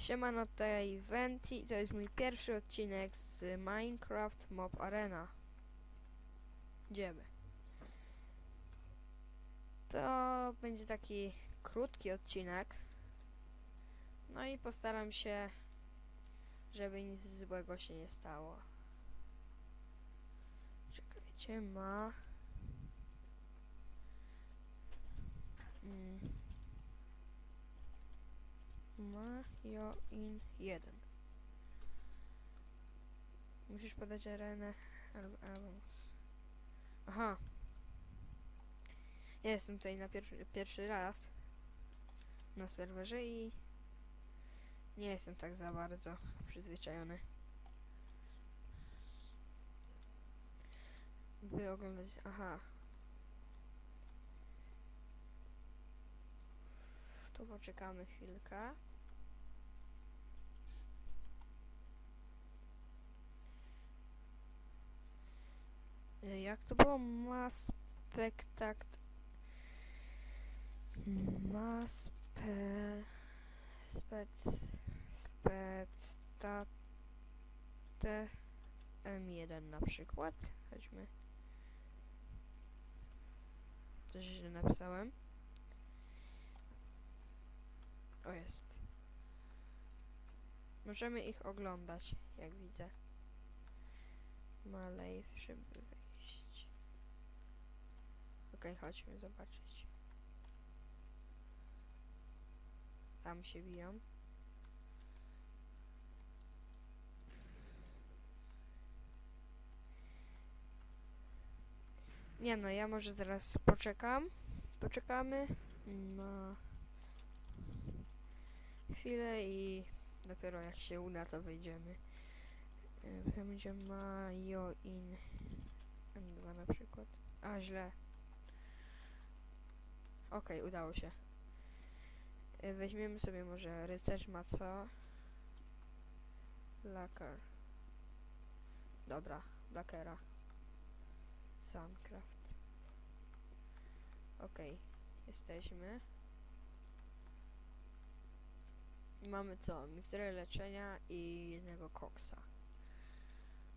Siemano, tutaj Venti, to jest mój pierwszy odcinek z Minecraft Mob Arena. Idziemy. To będzie taki krótki odcinek. No i postaram się, żeby nic złego się nie stało. Czekajcie, ma... Mm. Mario in 1. Musisz podać arenę albo. Aha. Ja jestem tutaj na pierwszy, pierwszy raz na serwerze i nie jestem tak za bardzo przyzwyczajony. By oglądać. Aha. To poczekamy chwilkę. Jak to było? Ma spektakt... Ma spe... Spec... Specstate... M1 na przykład. Chodźmy. Coś źle napisałem. O jest. Możemy ich oglądać, jak widzę. Malej, żeby. Okej, chodźmy zobaczyć. Tam się biją. Nie no, ja może teraz poczekam. Poczekamy na chwilę i dopiero jak się uda, to wejdziemy. Będzie Majo in M2 na przykład. A, źle. Okej, udało się. Y, Weźmiemy sobie może rycerz ma co? Lakar. Dobra, Lakera. Suncraft. Okej, jesteśmy. Mamy co? Mikturę leczenia i jednego koksa.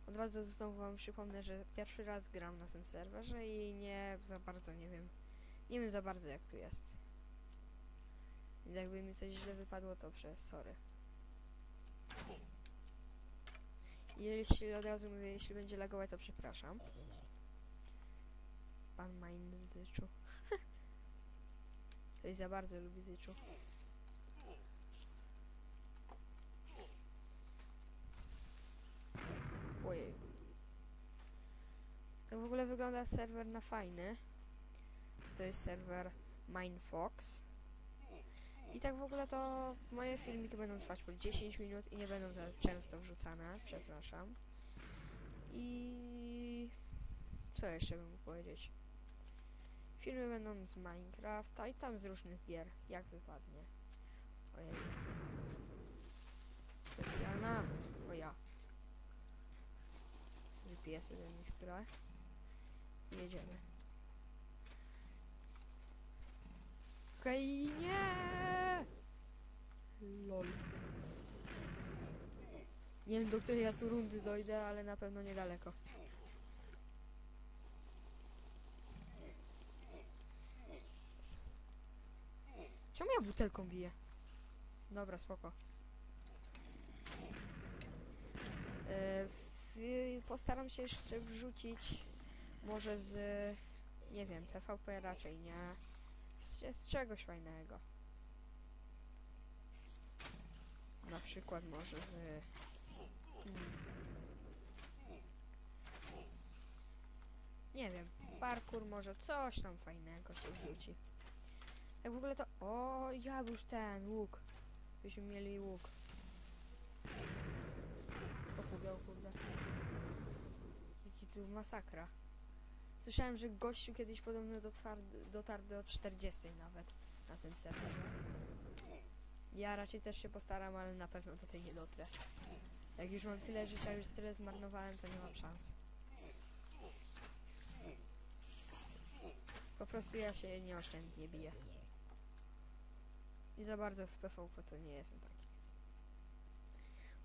Od razu znowu wam przypomnę, że pierwszy raz gram na tym serwerze i nie za bardzo nie wiem. Nie wiem za bardzo jak tu jest. Więc jakby mi coś źle wypadło, to przez sorry. Jeśli od razu mówię, jeśli będzie lagować, to przepraszam. Pan z Zyczu. Ktoś za bardzo lubi Zyczu. Ojej. Tak w ogóle wygląda serwer na fajny. To jest serwer Minefox. I tak w ogóle to moje filmiki będą trwać po 10 minut i nie będą za często wrzucane, przepraszam. I co jeszcze bym mógł powiedzieć? Filmy będą z Minecrafta i tam z różnych gier, jak wypadnie. Ojej. Specjalna. O ja. Wypiję sobie miksturę. I jedziemy. Okej, nie! Lol. Nie wiem, do której ja tu rundy dojdę, ale na pewno niedaleko. Czemu ja butelką biję? Dobra, spoko. E, postaram się jeszcze wrzucić może z, nie wiem, PvP raczej nie, z, z czegoś fajnego. Na przykład może z... Hmm. Nie wiem, parkour może coś tam fajnego się wrzuci. Jak w ogóle to... O, ja już ten łuk. Byśmy mieli łuk. Pochubiał, kurde. Jaki tu masakra. Słyszałem, że gościu kiedyś podobno dotarł do 40 nawet na tym serwerze. Ja raczej też się postaram, ale na pewno do tej nie dotrę. Jak już mam tyle życia, już tyle zmarnowałem, to nie mam szans. Po prostu ja się nieoszczędnie biję. I za bardzo w PvP to nie jestem taki.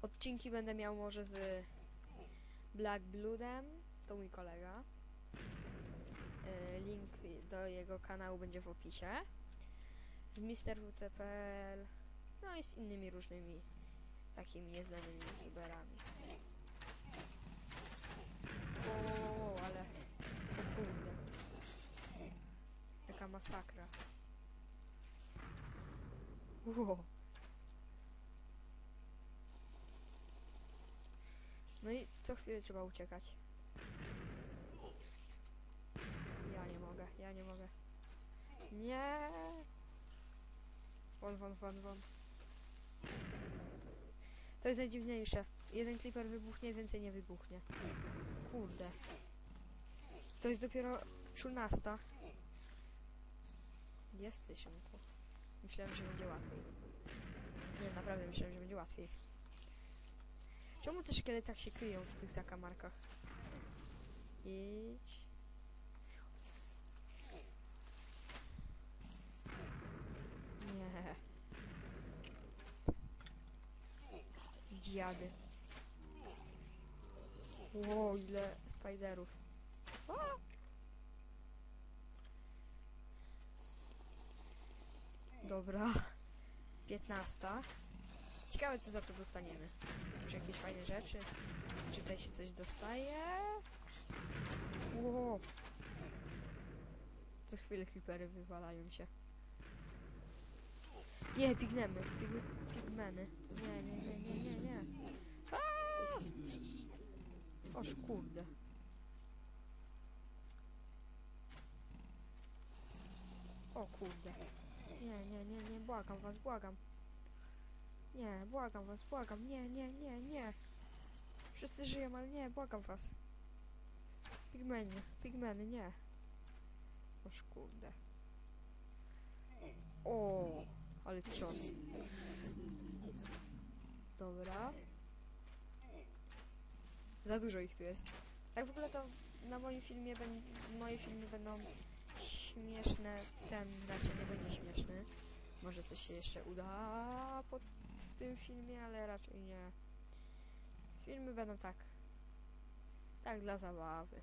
Odcinki będę miał może z Black Bloodem, to mój kolega. E, Link do jego kanału będzie w opisie. Z Mr. WCPL, no i z innymi różnymi takimi nieznanymi youtuberami. O, ale o kurde. Jaka masakra. Wow. No i co chwilę trzeba uciekać. Ja nie mogę, ja nie mogę. Nie. Won, won, won, won. To jest najdziwniejsze. Jeden kliper wybuchnie, więcej nie wybuchnie. Kurde. To jest dopiero 13. Jest tysiącu. Myślałem, że będzie łatwiej. Nie, naprawdę myślałem, że będzie łatwiej. Czemu te szkielety tak się kryją w tych zakamarkach? Idź. Dziady. Ło, ile spiderów. Dobra. 15. Ciekawe co za to dostaniemy. Czy jakieś fajne rzeczy? Czy tutaj się coś dostaje? Ło. Co chwilę creepery wywalają się. Nie, pignemy. Pig, pigmeny. Nie, nie, nie, nie, nie, nie. Aaa! Oż kurde. O kurde. Nie, nie, nie, nie, błagam was, błagam. Nie, błagam was, błagam. Nie, nie, nie, nie. Wszyscy żyją, ale nie, błagam was. Pigmeny, pigmeny, nie. Oż kurde. O, ale cios. Dobra. Za dużo ich tu jest. Tak w ogóle to na moim filmie moje filmy będą śmieszne. Ten raczej nie będzie śmieszny. Może coś się jeszcze uda pod, w tym filmie, ale raczej nie. Filmy będą tak. Tak dla zabawy.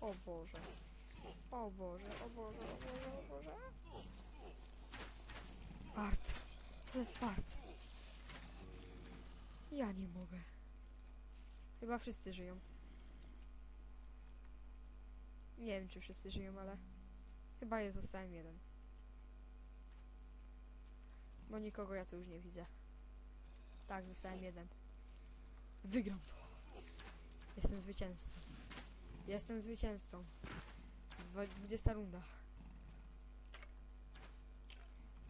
O Boże. O Boże, o Boże, o Boże, o Boże. Fart. Ale fart. Ja nie mogę. Chyba wszyscy żyją. Nie wiem, czy wszyscy żyją, ale chyba jest zostałem jeden. Bo nikogo ja tu już nie widzę. Tak, zostałem jeden. Wygram to. Jestem zwycięzcą. Jestem zwycięzcą. Dwa- 20 runda.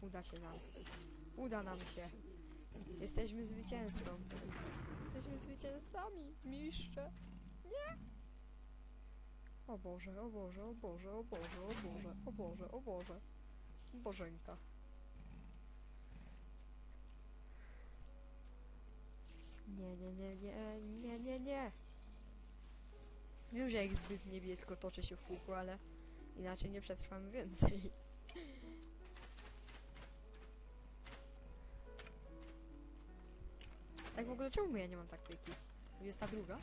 Uda się nam. Uda nam się. Jesteśmy zwycięzcą. Jesteśmy zwycięzcami, mistrze. Nie. O Boże, o Boże, o Boże, o Boże, o Boże, o Boże, o Boże. Bożenka. Nie, nie, nie, nie, nie, nie, nie. Wiem, że jak zbyt nie bije, tylko toczy się w kółku, ale inaczej nie przetrwamy więcej. Tak w ogóle czemu ja nie mam taktyki? 22?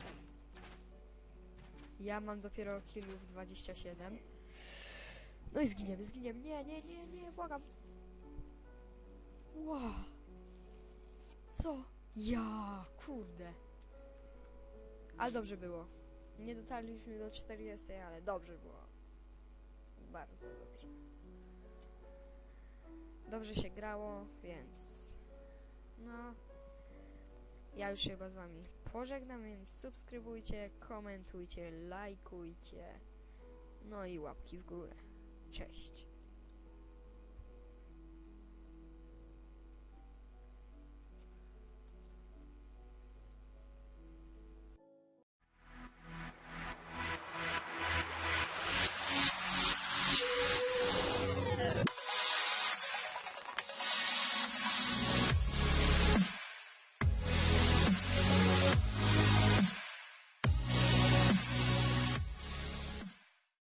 Ja mam dopiero killów 27. No i zginiemy, zginiemy. Nie, nie, nie, nie, błagam. Wow. Co? Ja, kurde. Ale dobrze było. Nie dotarliśmy do 40, ale dobrze było. Bardzo dobrze. Dobrze się grało, więc... No... Ja już się chyba z wami pożegnam, więc subskrybujcie, komentujcie, lajkujcie. No i łapki w górę. Cześć.